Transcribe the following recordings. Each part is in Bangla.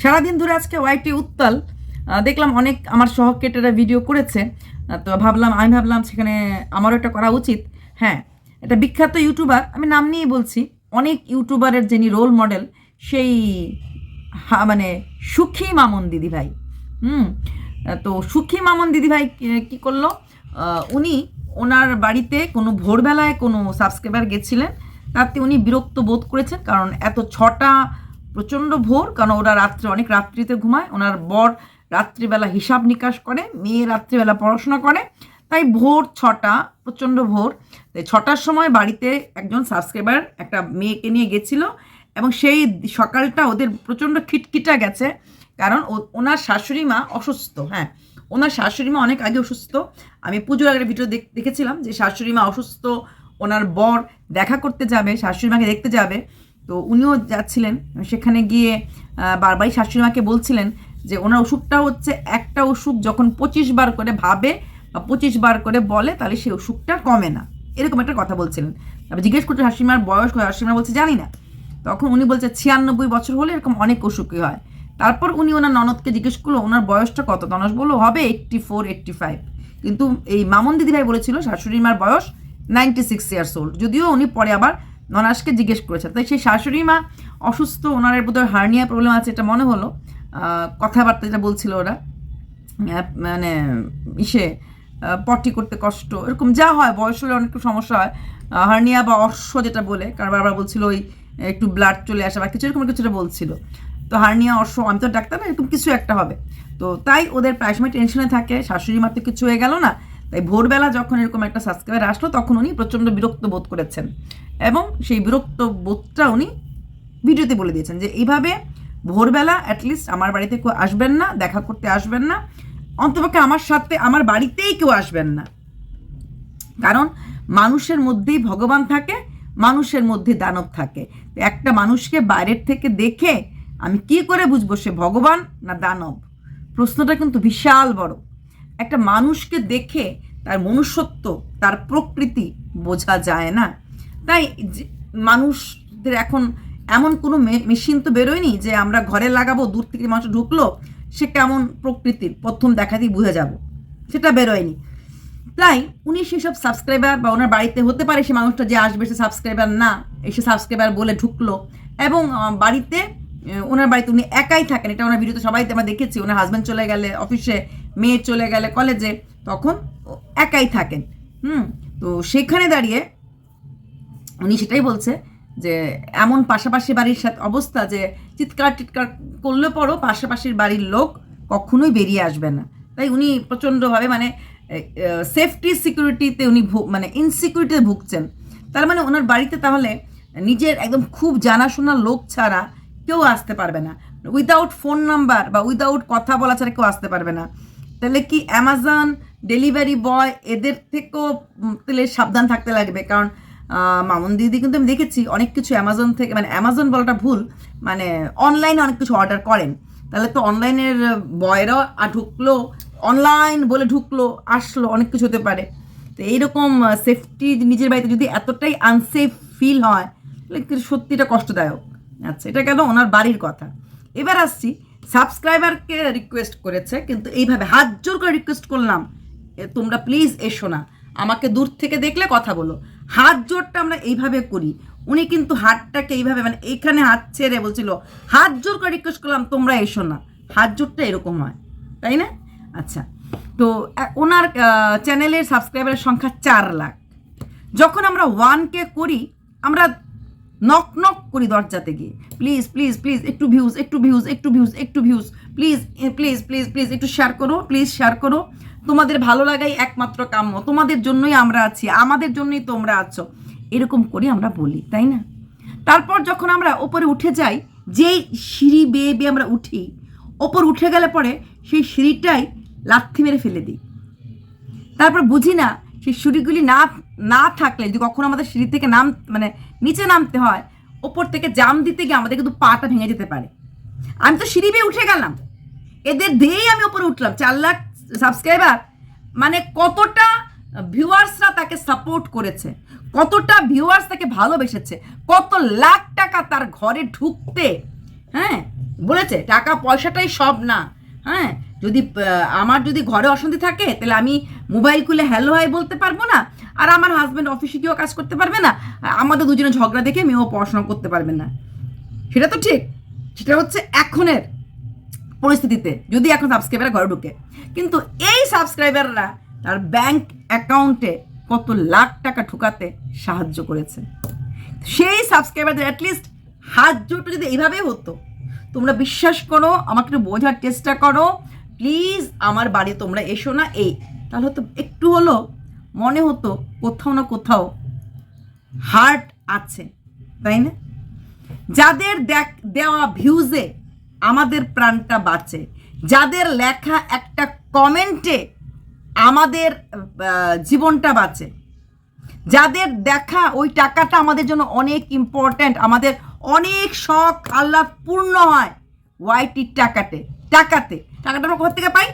সারাদিন ধরে আজকে ওয়াইটি উত্তাল। দেখলাম অনেক আমার সহকেটেরা ভিডিও করেছে। তো ভাবলাম, আমি ভাবলাম সেখানে আমারও একটা করা উচিত। হ্যাঁ এটা বিখ্যাত ইউটিউবার আমি নাম নিয়েই বলছি। অনেক ইউটিউবারের যিনি রোল মডেল সেই মানে সুখী মামন দিদি ভাই। হুম, তো সুখী মামন দিদি ভাই, কী করল? উনি ওনার বাড়িতে কোনো ভোরবেলায় কোনো সাবস্ক্রাইবার গেছিলেন। তাতে উনি বিরক্ত বোধ করেছেন, কারণ এত ছটা প্রচণ্ড ভোর, কারণ ওরা রাত্রে, অনেক রাত্রিতে ঘুমায়। ওনার বর রাত্রিবেলা হিসাব নিকাশ করে, মেয়ে রাত্রিবেলা পড়াশোনা করে। তাই ভোর ছটা, প্রচণ্ড ভোর। তাই ছটার সময় বাড়িতে একজন সাবস্ক্রাইবার, একটা মেয়েকে নিয়ে গেছিল এবং সেই সকালটা ওদের প্রচণ্ড খিটখিটা গেছে, কারণ ও- ওনার শাশুড়ি মা অসুস্থ হ্যাঁ। ওনার শাশুড়ি মা অনেক আগে অসুস্থ। আমি পুজোর আগের ভিডিও দেখ- দেখেছিলাম যে শাশুড়ি মা অসুস্থ, ওনার বর দেখা করতে যাবে, শাশুড়ি মাকে দেখতে যাবে। তো উনিও যাচ্ছিলেন। সেখানে গিয়ে বারবারই শাশুড়ি মাকে বলছিলেন যে ওনার অসুখটা হচ্ছে একটা অসুখ যখন পঁচিশ বার করে ভাবে বা পঁচিশ বার করে বলে, তাহলে সেই অসুখটা কমে না। এরকম একটা কথা বলছিলেন। তারপর জিজ্ঞেস করছে শাশুড়িমার বয়স? শাশুড়িমা বলছে, জানি না। তখন উনি বলছে, ছিয়ানব্বই বছর হলে এরকম অনেক অসুখই হয়। তারপর উনি ওনার ননদকে জিজ্ঞেস করল, ওনার বয়সটা কত? ননদ বলল, হবে এইট্টি ফোর এইট্টি ফাইভ কিন্তু এই মামন দিদিভাই বলেছিল শাশুড়ি মার বয়স নাইনটি সিক্স ইয়ার্স ওল্ড যদিও উনি পরে আবার ননাসকে জিজ্ঞেস করেছেন তাই সেই শাশুড়ি মা অসুস্থ ওনার বোধহয় হার্নিয়া প্রবলেম আছে, এটা মনে হলো। কথাবার্তা যেটা বলছিল ওরা মানে ইসে পটি করতে কষ্ট, এরকম যা হয়, বয়স হলে অনেক সমস্যা হয়। হার্নিয়া বা অশ্ব যেটা বলে, কারণ বারবার বলছিল ওই, একটু ব্লাড চলে আসা বা কিছু, এরকম কিছুটা বলছিল। তো হার্নিয়া অশ্ব আমি তো ডাক্তার না, এরকম কিছু একটা হবে। তো তাই ওদের প্রায় সময় টেনশনে থাকে, শাশুড়ি মার তো কিছু হয়ে গেল না। তাই ভোরবেলা যখন এরকম একটা সাবস্ক্রাইবার আসলো, তখন উনি প্রচণ্ড বিরক্ত বোধ করেছেন। এবং সেই বিরক্ত বোধটা উনি ভিডিওতে বলে দিয়েছেন যে, এইভাবে ভোরবেলা অ্যাটলিস্ট আমার বাড়িতে কেউ আসবেন না, দেখা করতে আসবেন না, অন্তপক্ষে আমার সাথে, আমার বাড়িতেই কেউ আসবেন না। কারণ মানুষের মধ্যেই ভগবান থাকে, মানুষের মধ্যে দানব থাকে। একটা মানুষকে বাইরের থেকে দেখে আমি কি করে বুঝব সে ভগবান না দানব? প্রশ্নটা কিন্তু বিশাল বড়। একটা মানুষকে দেখে তার মনুষ্যত্ব, তার প্রকৃতি বোঝা যায় না। তাই মানুষদের এখন এমন কোনো মেশিন তো বেরোয়নি যে আমরা ঘরে লাগাবো, দূর থেকে মানুষ ঢুকলো, সে কেমন প্রকৃতির? প্রথম দেখাতেই বুঝে যাব। সেটা বেরোয়নি। তাই উনি সেসব সাবস্ক্রাইবার বা ওনার বাড়িতে হতে পারে সে মানুষটা যে আসবে সে সাবস্ক্রাইবার না, এসে সাবস্ক্রাইবার বলে ঢুকলো। এবং বাড়িতে ওনার বাড়িতে উনি একাই থাকেন, এটা ওনার ভিডিওতে সবাই আমরা দেখেছি, ওনার হাজব্যান্ড চলে গেলে অফিসে মেয়ে চলে গেলে কলেজে তখন একাই থাকেন। হুম? তো সেখানে দাঁড়িয়ে উনি সেটাই বলছে যে, এমন পাশাপাশি বাড়ির সাথে অবস্থা যে, চিৎকার টিৎকার করলে পরও পাশাপাশির বাড়ির লোক কখনোই বেরিয়ে আসবে না। তাই উনি প্রচণ্ডভাবে মানে সেফটি সিকিউরিটিতে উনি মানে ইনসিকিউরিটিতে ভুগছেন। তার মানে ওনার বাড়িতে তাহলে নিজের একদম খুব জানাশোনা লোক ছাড়া কেউ আসতে পারবে না। উইদাউট ফোন নাম্বার বা উইদাউট কথা বলা ছাড়া কেউ আসতে পারবে না। তাহলে কি অ্যামাজন ডেলিভারি বয় এদের থেকেও তাহলে সাবধান থাকতে লাগবে। কারণ মামুন দিদি কিন্তু আমি দেখেছি অনেক কিছু অ্যামাজন থেকে মানে অ্যামাজন বলাটা ভুল মানে অনলাইনে অনেক কিছু অর্ডার করেন। তাহলে তো অনলাইনের বয়রাও আ- ঢুকলো অনলাইন বলে ঢুকলো, আসলো, অনেক কিছু হতে পারে। তো এইরকম সেফটি নিজের বাড়িতে যদি এতটাই আনসেফ ফিল হয়, তাহলে সত্যিটা কষ্টদায়ক। আচ্ছা এটা গেল ওনার বাড়ির কথা। এবার আসছি সাবস্ক্রাইবারকে রিকোয়েস্ট করেছে, কিন্তু এইভাবে হাত জোর করে রিকোয়েস্ট করলাম তোমরা প্লিজ এসো না। আমাকে দূর থেকে দেখলে কথা বলো। হাত জোরটা আমরা এইভাবে করি। উনি কিন্তু হাতটাকে এইভাবে মানে এইখানে হাত ছেড়ে বলছিল, হাত জোর করে রিকোয়েস্ট করলাম, তোমরা এসো না। হাত জোরটা এরকম হয়, তাই না? আচ্ছা তো ওনার চ্যানেলের সাবস্ক্রাইবারের সংখ্যা চার লাখ। যখন আমরা ওয়ান কে করি, আমরা নক নক করি দরজাতে গিয়ে। প্লিজ প্লিজ প্লিজ একটু ভিউজ একটু ভিউজ একটু ভিউজ একটু views please please please please একটু শেয়ার করো প্লিজ শেয়ার করো। তোমাদের ভালো লাগাই একমাত্র কাম্য। তোমাদের জন্যই আমরা আছি, আমাদের জন্যই তোমরা আছো। এরকম করে আমরা বলি, তাই না? তারপর যখন আমরা ওপরে উঠে যাই, যেই সিঁড়ি বেয়ে বেয়ে আমরা উঠি, ওপর উঠে গেলে পরে সেই সিঁড়িটাই লাথি মেরে ফেলে দিই। তারপর বুঝি না সেই সিঁড়িগুলি না না থাকলে, যদি কখনো আমাদের সিঁড়ি থেকে নাম মানে নিচে নামতে হয়, ওপর থেকে জাম দিতে গিয়ে আমাদের কিন্তু পাটা ভেঙে যেতে পারে। আমি তো সিঁড়ি বেয়ে উঠে গেলাম। এদের দিয়েই আমি ওপরে উঠলাম। চার লাখ সাবস্ক্রাইবার মানে কতটা ভিউয়ার্সরা তাকে সাপোর্ট করেছে, কতটা ভিউয়ার্স তাকে ভালোবেসেছে, কত লাখ টাকা তার ঘরে ঢুকতে হ্যাঁ বলেছে টাকা পয়সাটাই সব না হ্যাঁ যদি আমার যদি ঘরে অশান্তি থাকে, তাহলে আমি মোবাইল খুলে হ্যালো হাই বলতে পারব না। আর আমার হাজব্যান্ড অফিসে গিয়েও কাজ করতে পারবে না। আমাদের দুজনে ঝগড়া দেখে মেয়েও পড়াশোনা করতে পারবে না। সেটা তো ঠিক। সেটা হচ্ছে এখনের পরিস্থিতিতে, যদি এখন সাবস্ক্রাইবার ঘরে ঢুকে। কিন্তু এই সাবস্ক্রাইবাররা তার ব্যাংক অ্যাকাউন্টে কত লাখ টাকা ঢুকাতে সাহায্য করেছে। সেই সাবস্ক্রাইবারদের অ্যাটলিস্ট হাত জোটটা যদি এইভাবে হতো, তোমরা বিশ্বাস করো, আমাকে একটু বোঝার চেষ্টা করো প্লিজ আমার বাড়ি তোমরা এসো না এই। তাহলে তো একটু হলো মনে হতো কোথাও না কোথাও হার্ট আছে, তাই না? যাদের দেখ, দেওয়া ভিউজে আমাদের প্রাণটা বাঁচে, যাদের লেখা একটা কমেন্টে আমাদের জীবনটা বাঁচে, যাদের দেখা ওই টাকাটা আমাদের জন্য অনেক ইম্পর্ট্যান্ট আমাদের অনেক শখ, আহ্লাদ পূর্ণ হয় ওয়াইটির টাকাতে টাকাতে। টাকাটা আমরা কোথা থেকে পাই?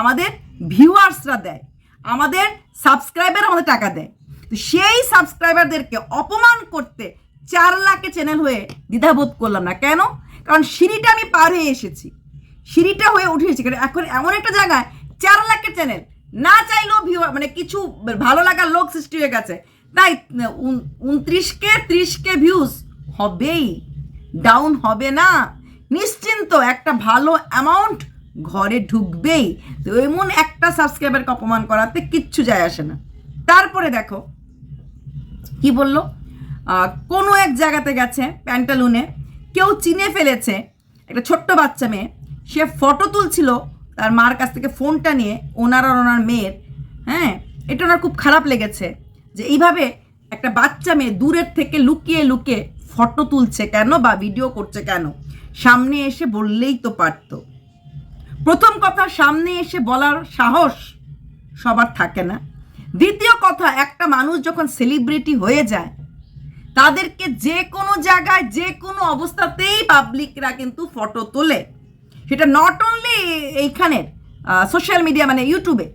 আমাদের ভিউয়ার্সরা দেয়। আমাদের সাবস্ক্রাইবার আমাদের টাকা দেয়। তো সেই সাবস্ক্রাইবারদেরকে অপমান করতে চার লাখে চ্যানেল হয়ে দ্বিধাবোধ করলাম না। কেন? কারণ সিঁড়িটা আমি পার হয়ে এসেছি। সিঁড়িটা হয়ে উঠেছি কারণ এখন এমন একটা জায়গায় চার লাখের চ্যানেল। না চাইলেও ভিউ মানে কিছু ভালো লাগার লোক সৃষ্টি হয়ে গেছে। তাই উনত্রিশকে ত্রিশকে ভিউজ হবেই। ডাউন হবে না। নিশ্চিন্ত একটা ভালো অ্যামাউন্ট ঘরে ঢুকবেই, তো এমন একটা সাবস্ক্রাইবারকে অপমান করাতে কিচ্ছু যায় আসে না। তারপরে দেখো, কি বলল? কোনো এক জায়গাতে গেছে প্যান্টালুনে কেউ চিনে ফেলেছে একটা ছোট্ট বাচ্চা মেয়ে, সে ফটো তুলছিল তার মার কাছ থেকে ফোনটা নিয়ে, ওনার আর ওনার মেয়ের হ্যাঁ? এটা ওনার খুব খারাপ লেগেছে যে এইভাবে একটা বাচ্চা মেয়ে দূরের থেকে লুকিয়ে লুকিয়ে ফটো তুলছে কেন বা ভিডিও করছে কেন? সামনে এসে বললেই তো পারতো। প্রথম কথা, সামনে এসে বলার সাহস সবার থাকে না। দ্বিতীয় কথা, একটা মানুষ যখন সেলিব্রিটি হয়ে যায়, তাদেরকে যে কোনো জায়গায়, যে কোনো অবস্থাতেই পাবলিকরা কিন্তু ফটো তোলে। সেটা নট অনলি এইখানের সোশ্যাল মিডিয়া মানে ইউটিউবে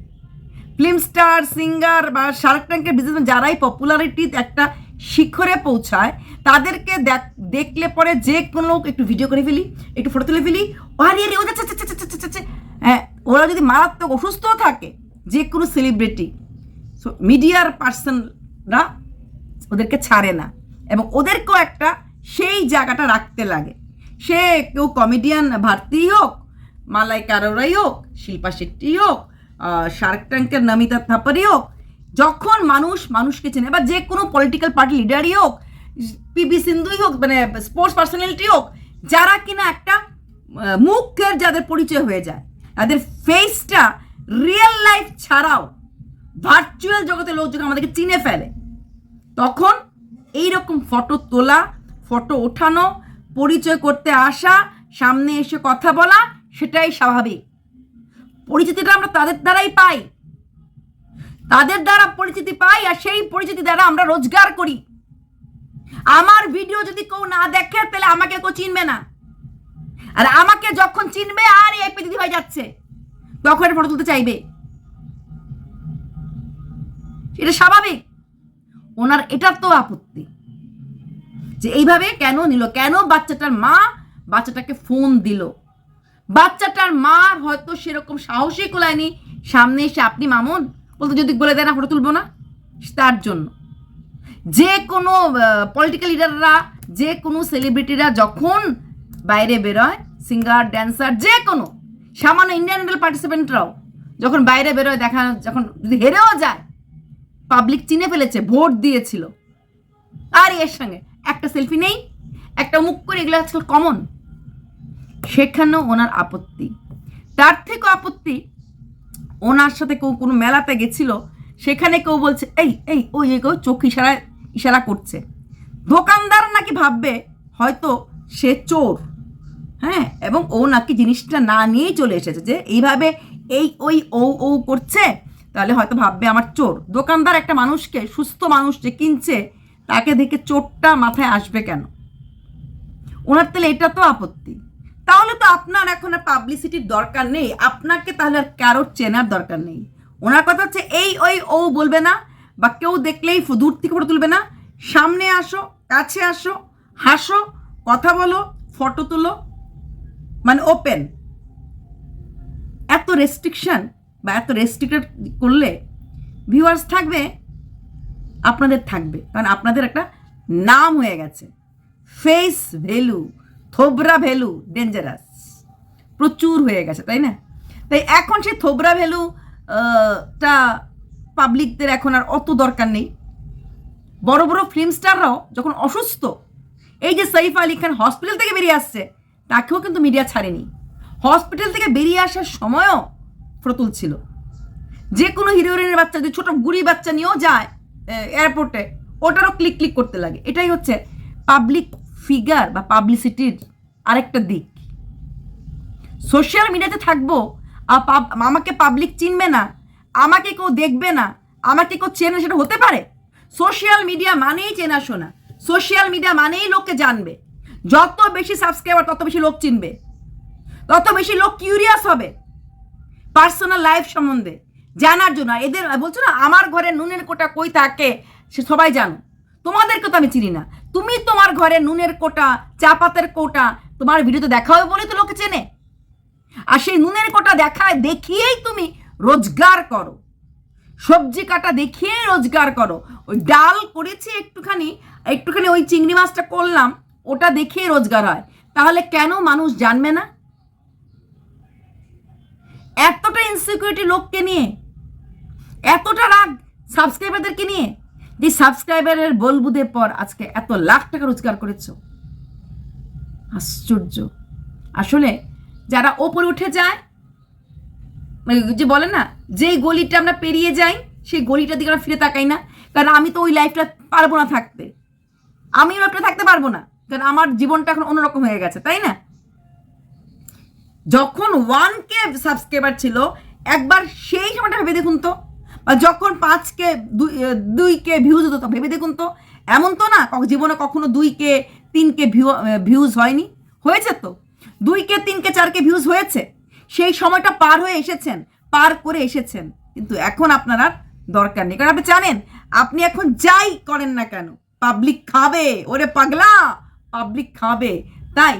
ফিল্ম স্টার সিঙ্গার বা শার্ক ট্যাঙ্কের বিজনেস যারাই পপুলারিটি একটা শিখরে পৌঁছায় তাদেরকে দেখ- দেখলে পরে যে কোনো একটু ভিডিও করে ফেলি একটু ফটো তুলে ফেলি আরে আরে ও যাচ্ছে যাচ্ছে, যাচ্ছে, যাচ্ছে, যাচ্ছে। হ্যাঁ ওরা যদি মারাত্মক অসুস্থ থাকে যে কোনো সেলিব্রিটি সো মিডিয়ার পার্সনরা ওদেরকে ছাড়ে না এবং ওদেরকেও একটা সেই জায়গাটা রাখতে লাগে সে কেউ কমেডিয়ান ভারতীই হোক মালাই কারোরাই হোক শিল্পা শেট্টি হোক শার্ক ট্যাঙ্কের নমিতা থাপারি হোক যখন মানুষ মানুষকে চেনে বা যে কোনো পলিটিক্যাল পার্টি লিডারই হোক পিবি সিন্ধুই হোক মানে স্পোর্টস পার্সোনালিটি হোক, যারা কিনা একটা মুখের যাদের পরিচয় হয়ে যায়, তাদের ফেসটা রিয়েল লাইফ ছাড়াও ভার্চুয়াল জগতে লোক যখন আমাদেরকে চিনে ফেলে। তখন এই রকম ফটো তোলা ফটো ওঠানো, পরিচয় করতে আসা, সামনে এসে কথা বলা, সেটাই স্বাভাবিক। পরিচিতিটা আমরা তাদের দ্বারাই পাই। তাদের দ্বারা পরিচিতি পাই আর সেই পরিচিতি দ্বারা আমরা রোজগার করি। আমার ভিডিও যদি কেউ না দেখে, তাহলে আমাকে কেউ চিনবে না। আর আমাকে যখন চিনবে, আর এই দিদি হয়ে যাচ্ছে, তখন ফটো তুলতে চাইবে। এটা স্বাভাবিক। ওনার এটার তো আপত্তি। যে এইভাবে কেন নিল? কেন বাচ্চাটার মা বাচ্চাটাকে ফোন দিল? বাচ্চাটার মা হয়তো সেরকম সাহসই কোলায়নি। সামনে এসে, আপনি মামুন বলতে, যদি বলে দেয় না, ফটো তুলবো না? তার জন্য। যে কোনো পলিটিক্যাল লিডাররা যে কোনো সেলিব্রিটিরা যখন বাইরে বেরোয় সিঙ্গার ড্যান্সার যে কোনো, সামান্য ইন্ডিয়ান আইডল পার্টিসিপেন্টরাও যখন বাইরে বেরোয়, দেখা, যখন যদি হেরেও যায় পাবলিক চিনে ফেলেছে, ভোট দিয়েছিল, আর এর সঙ্গে একটা সেলফি নেই, একটা মুখ করে এগুলো আজকাল কমন সেখানেও ওনার আপত্তি। তার থেকেও আপত্তি ওনার সাথে কেউ কোনো মেলাতে গেছিল, সেখানে কেউ বলছে, এই এই, ওই যে কেউ চোখ ইশারা ইশারা করছে। দোকানদার নাকি ভাববে, হয়তো সে চোর। হ্যাঁ এবং ও নাকি জিনিসটা না নিয়েই চলে এসেছে যে, এইভাবে এই, ওই, ও ও করছে, তাহলে হয়তো ভাববে আমার চোর। দোকানদার একটা মানুষকে, সুস্থ মানুষ যে কিনছে, তাকে দেখে চোরটা মাথায় আসবে কেন? ওনার তাহলে এটা তো আপত্তি। তাহলে তো আপনার এখন আর পাবলিসিটির দরকার নেই। আপনাকে তাহলে আর কারোর চেনার দরকার নেই। ওনার কথা হচ্ছে, এই, ওই, ও বলবে না বা কেউ দেখলেই দূর থেকে ফটো তুলবে না। সামনে আসো, কাছে আসো, হাসো, কথা বলো, ফটো তুলো। মানে ওপেন এত রেস্ট্রিকশন বা এত রেস্ট্রিক্টেড করলে ভিউয়ার্স থাকবে, আপনাদের থাকবে। কারণ আপনাদের একটা নাম হয়ে গেছে। ফেস ভ্যালু থোবরা ভ্যালু ডেঞ্জারাস প্রচুর হয়ে গেছে, তাই না? তাই এখন সে থোবরা ভ্যালু টা পাবলিকদের এখন আর অত দরকার নেই। বড় বড় ফিল্ম স্টাররাও যখন অসুস্থ, এই যে সৈফ আলী খান হসপিটাল থেকে বেরিয়ে আসছে, তাকেও কিন্তু মিডিয়া ছাড়েনি। হসপিটাল থেকে বেরিয়ে আসার সময়ও ফ্রতুল ছিল। যে কোনো হিরোইনের বাচ্চা যদি ছোট গুড়ি বাচ্চা নিয়েও যায় এয়ারপোর্টে ওটারও ক্লিক ক্লিক করতে লাগে। এটাই হচ্ছে পাবলিক ফিগার বা পাবলিসিটির আরেকটা দিক। সোশ্যাল মিডিয়াতে থাকব আমাকে পাবলিক চিনবে না, আমাকে কেউ দেখবে না, আমাকে কেউ চেনে সেটা হতে পারে। সোশ্যাল মিডিয়া মানেই চেনাশোনা সোশ্যাল মিডিয়া মানেই লোককে জানবে। যত বেশি সাবস্ক্রাইবার তত বেশি লোক চিনবে। তত বেশি লোক কিউরিয়াস হবে। পার্সোনাল লাইফ সম্বন্ধে। জানার জন্য। এদের, বলছো না, আমার ঘরে নুনের কোটা কই থাকে, সে সবাই জানো তোমাদেরকে তো আমি চিনি না। তুমি তোমার ঘরে নুনের কোটা, চা পাতের কোটা তোমার ভিডিওতে দেখা হবে বলে তো লোকে চেনে। আর সেই নুনের কোটা দেখায় দেখিয়েই তুমি রোজগার করো। সবজি কাটা দেখিয়ে রোজগার করো। ওই ডাল করেছি একটুখানি একটুখানি ওই চিংড়ি মাছটা করলাম, ওটা দেখিয়ে রোজগার হয়। তাহলে কেন মানুষ জানবে না? এতটা ইনসিকিউরিটি লোককে নিয়ে, এতটা রাগ সাবস্ক্রাইবারদেরকে নিয়ে যে সাবস্ক্রাইবারের বলবুদের পর আজকে এত লাখ টাকা রোজগার করেছ? আশ্চর্য। আসলে যারা ওপরে উঠে যায় মানে যে বলে না, যেই গলিটা আমরা পেরিয়ে যাই, সেই গলিটার দিকে আমরা ফিরে তাকাই না। কারণ আমি তো ওই লাইফটা পারব না থাকতে। আমি লাইফটা থাকতে পারব না। কারণ আমার জীবনটা এখন অন্যরকম হয়ে গেছে, তাই না? যখন ওয়ান কে সাবস্ক্রাইবার ছিল, একবার সেই সময়টা ভেবে দেখুন তো। বা যখন পাঁচ কে দুই কে ভিউজ হতো ভেবে দেখুন তো, এমন তো না জীবনে কখনো দুই কে, তিন কে ভিউ ভিউজ হয়নি। হয়েছে তো? দুই কে, তিন কে, চার কে ভিউজ হয়েছে। সেই সময়টা পার হয়ে এসেছেন, পার করে এসেছেন। কিন্তু এখন আপনার আর দরকার নেই। কারণ আপনি জানেন, আপনি এখন যাই করেন না কেন পাবলিক খাবে। ওরে পাগলা পাবলিক খাবে। তাই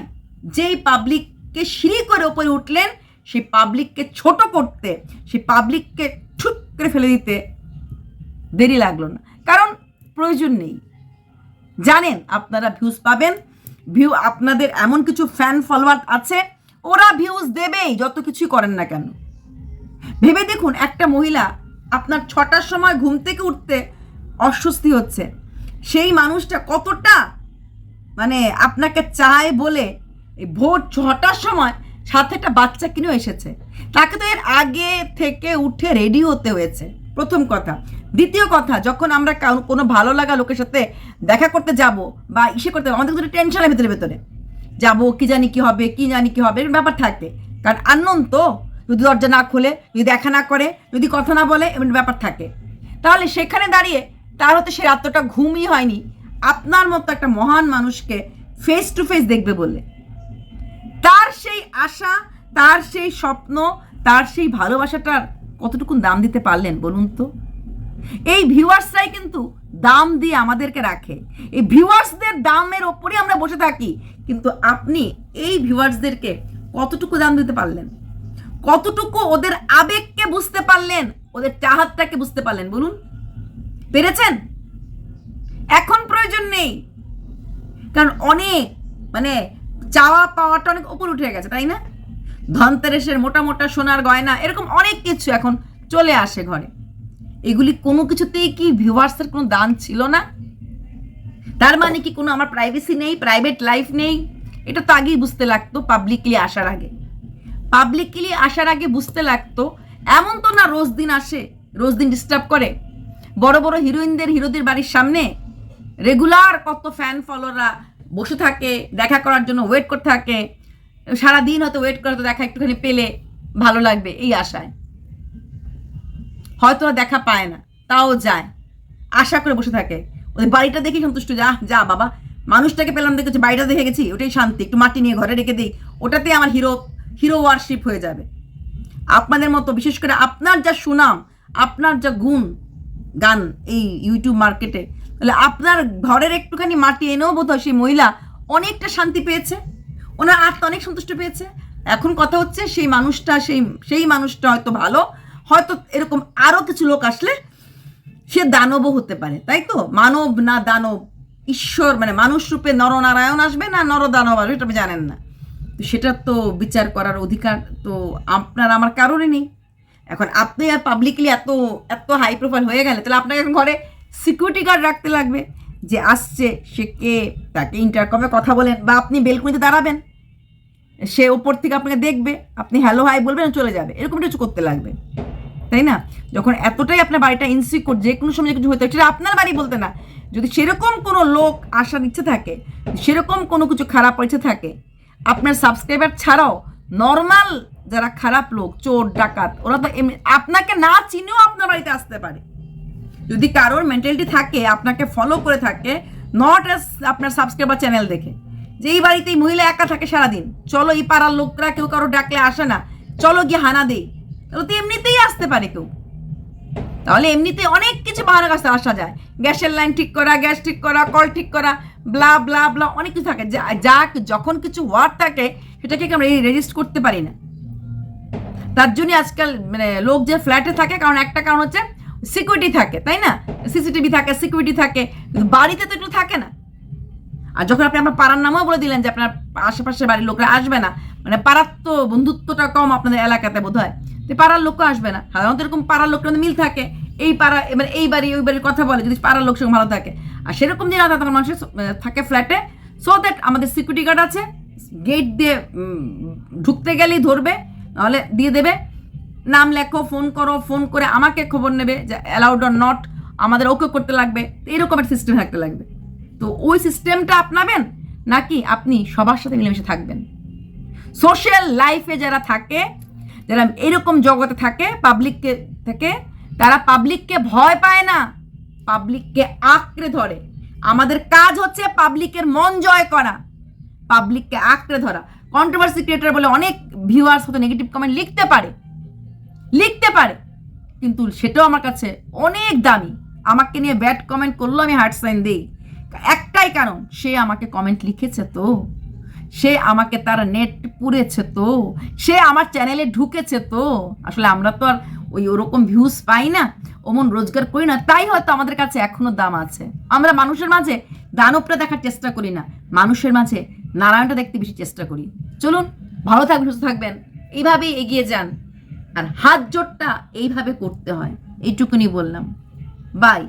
যেই পাবলিককে সিঁড়ি করে ওপরে উঠলেন, সেই পাবলিককে ছোট করতে, সেই পাবলিককে ছুট করে ফেলে দিতে দেরি লাগল না। কারণ প্রয়োজন নেই। জানেন, আপনারা ভিউজ পাবেন। ভিউ আপনাদের এমন কিছু ফ্যান ফলোয়ার আছে, ওরা ভিউজ দেবেই, যত কিছুই করেন না কেন। ভেবে দেখুন, একটা মহিলা আপনার ছটার সময় ঘুম থেকে উঠতে অস্বস্তি হচ্ছে। সেই মানুষটা কতটা মানে আপনাকে চায় বলে ভোর ছটার সময় সাথে একটা বাচ্চা কিনেও এসেছে। তাকে তো এর আগে থেকে উঠে রেডি হতে হয়েছে। প্রথম কথা। দ্বিতীয় কথা, যখন আমরা কোনো ভালো লাগা লোকের সাথে দেখা করতে যাব বা ইসে করতে আমাদের টেনশনের ভেতরে ভেতরে। যাব, কি জানি কি হবে, কি জানি কি হবে ব্যাপার থাকে। কারণ আননোন তো, যদি দরজা না খোলে, যদি দেখা না করে, যদি কথা না বলে, এমন ব্যাপার থাকে। তাহলে সেখানে দাঁড়িয়ে তার হতে সে রাত্রটা ঘুমই হয়নি। আপনার মতো একটা মহান মানুষকে ফেস টু ফেস দেখবে বলে তার সেই আশা, তার সেই স্বপ্ন, তার সেই ভালোবাসাটার কতটুকু দাম দিতে পারলেন বলুন তো? এই ভিউয়ার্সরাই কিন্তু দাম দিয়ে আমাদেরকে রাখে। এই ভিউয়ার্সদের দামের ওপরে আমরা বসে থাকি। কিন্তু আপনি এই ভিউয়ার্সদেরকে কতটুকু দাম দিতে পারলেন? কতটুকু ওদের আবেগকে বুঝতে পারলেন? ওদের চাহাতটাকে বুঝতে পারলেন বলুন? পেরেছেন? এখন প্রয়োজন নেই। কারণ অনেক মানে চাওয়া পাওয়াটা অনেক উপর উঠে গেছে, তাই না? ধনতেরেসের মোটা মোটা সোনার গয়না, এরকম অনেক কিছু এখন চলে আসে ঘরে। এগুলি কোনো কিছুতেই কি ভিউয়ার্সের কোনো দান ছিল না? তার মানে কি কোনো আমার প্রাইভেসি নেই প্রাইভেট লাইফ নেই? এটা তো আগেই বুঝতে লাগতো পাবলিকলি আসার আগে। পাবলিকলি আসার আগে বুঝতে লাগতো, এমন তো না রোজ দিন আসে, রোজ দিন ডিস্টার্ব করে। বড় বড় হিরোইনদের হিরোদের বাড়ির সামনে রেগুলার কত ফ্যান ফলোরা বসে থাকে, দেখা করার জন্য ওয়েট করতে থাকে সারা দিন হয়তো ওয়েট করে তো দেখা একটুখানি পেলে ভালো লাগবে এই আশায়। হয়তো দেখা পায় না, তাও যায়। আশা করে বসে থাকে। ওদের বাড়িটা দেখে সন্তুষ্ট যা যা বাবা, মানুষটাকে পেলাম দেখেছি, বাড়িটা দেখে গেছি, ওটাই শান্তি, একটু মাটি নিয়ে ঘরে রেখে দিই, ওটাতে আমার হিরো হিরো ওয়ারশিপ হয়ে যাবে। আপনাদের মতো, বিশেষ করে আপনার যা সুনাম, আপনার যা গুণ, গান, এই ইউটিউব মার্কেটে তাহলে আপনার ঘরের একটুখানি মাটি এনেও বোধ সেই মহিলা অনেকটা শান্তি পেয়েছে। ওনার আত্মা অনেক সন্তুষ্ট পেয়েছে। এখন কথা হচ্ছে সেই মানুষটা, সেই সেই মানুষটা হয়তো ভালো। হয়তো এরকম আরও কিছু লোক আসলে সে দানবও হতে পারে, তাই তো? মানব না দানব, ঈশ্বর মানে মানুষ রূপে নরনারায়ণ আসবে না নরদানব আসবে এটা আপনি জানেন না। তো সেটা তো বিচার করার অধিকার তো আপনার, আমার কারণে নেই। এখন আপনি আর পাবলিকলি এত এত হাই প্রোফাইল হয়ে গেলে, তাহলে আপনাকে এখন ঘরে সিকিউরিটি গার্ড রাখতে লাগবে যে আসছে, সে কে, তাকে ইন্টারকমে কথা বলেন বা আপনি বেলকুনিতে দাঁড়াবেন। সে ওপর থেকে আপনাকে দেখবে, আপনি হ্যালো হাই বলবেন চলে যাবে। এরকম কিছু করতে লাগবে। তাই না? যখন এতটাই আপনার বাড়িটা ইনসিকিউর যে কোনো সময় কিছু হতে সেটা আপনার বাড়ি বলতে না। যদি সেরকম কোনো লোক আসার ইচ্ছে থাকে সেরকম কোনো কিছু খারাপ ইচ্ছে থাকে, আপনার সাবস্ক্রাইবার ছাড়াও নর্মাল যারা খারাপ লোক, চোর, ডাকাত, ওরা তো আপনাকে না চিনেও আপনার বাড়িতে আসতে পারে। যদি কারোর মেন্টালিটি থাকে, আপনাকে ফলো করে থাকে নট অ্যাজ আপনার সাবস্ক্রাইবার চ্যানেল দেখে। যে এই বাড়িতে এই মহিলা একা থাকে সারাদিন, চলো এই পাড়ার লোকরা কেউ কারও ডাকলে আসে না, চলো গিয়ে হানা দেই। তাহলে তো এমনিতেই আসতে পারে কেউ। তাহলে এমনিতে অনেক কিছু বাহার কাছে আসা যায়। গ্যাসের লাইন ঠিক করা, গ্যাস ঠিক করা, কল ঠিক করা ব্লা ব্লা ব্লা অনেক কিছু থাকে। যা যখন কিছু ওয়ার্ড থাকে, সেটাকে আমরা রেজিস্ট করতে পারি না? তার জন্য আজকাল মানে লোক যে ফ্ল্যাটে থাকে, কারণ একটা কারণ হচ্ছে সিকিউরিটি থাকে, তাই না? সিসিটিভি থাকে সিকিউরিটি থাকে বাড়িতে তো একটু থাকে না। আর যখন আপনি আপনার পাড়ার নামও বলে দিলেন যে আপনার আশেপাশে বাড়ির লোকরা আসবে না মানে পাড়ার তো বন্ধুত্বটা কম আপনাদের এলাকাতে বোধ হয় তো পাড়ার লোকও আসবে না। সাধারণত এরকম পাড়ার লোকরা মিল থাকে। এই পাড়া এবার এই বাড়ি, ওই বাড়ির কথা বলে, যদি পাড়ার লোক সঙ্গে ভালো থাকে। আর সেরকম যে রাত মানুষের থাকে ফ্ল্যাটে সো দ্যাট আমাদের সিকিউরিটি গার্ড আছে গেট দিয়ে ঢুকতে গেলেই ধরবে, নাহলে দিয়ে দেবে। নাম লেখো ফোন করো ফোন করে আমাকে খবর নেবে যে অ্যালাউড অর নট আমাদের ওকে করতে লাগবে। এরকম একটা সিস্টেম থাকতে লাগবে। তো ওই সিস্টেমটা আপনাবেন, নাকি আপনি সবার সাথে মিলেমিশে থাকবেন? সোশ্যাল লাইফে যারা থাকে, যারা এরকম জগতে থাকে পাবলিককে থেকে, তারা পাবলিককে ভয় পায় না। পাবলিককে আঁকড়ে ধরে। আমাদের কাজ হচ্ছে পাবলিকের মন জয় করা। পাবলিককে আঁকড়ে ধরা। কন্ট্রোভার্সি ক্রিয়েটার বলে অনেক ভিউয়ার্স হয়তো নেগেটিভ কমেন্ট লিখতে পারে। লিখতে পারে। কিন্তু সেটাও আমার কাছে অনেক দামি। আমাকে নিয়ে ব্যাড কমেন্ট করল আমি হার্ট সাইন দিই। একটাই কারণ, সে আমাকে কমেন্ট লিখেছে তো। সে আমাকে তার নেট পুড়েছে তো। সে আমার চ্যানেলে ঢুকেছে তো। আসলে আমরা তো আর ওই ওরকম ভিউজ পাই না ওমন রোজগার করি না। তাই হয়তো আমাদের কাছে এখনও দাম আছে। আমরা মানুষের মাঝে দানবটা দেখার চেষ্টা করি না। মানুষের মাঝে নারায়ণটা দেখতে বেশি চেষ্টা করি। চলুন, ভালো থাকবেন, সুস্থ থাকবেন। এইভাবেই এগিয়ে যান। আর হাত জোটটা এইভাবে করতে হয় এইটুকুনি বললাম। বাই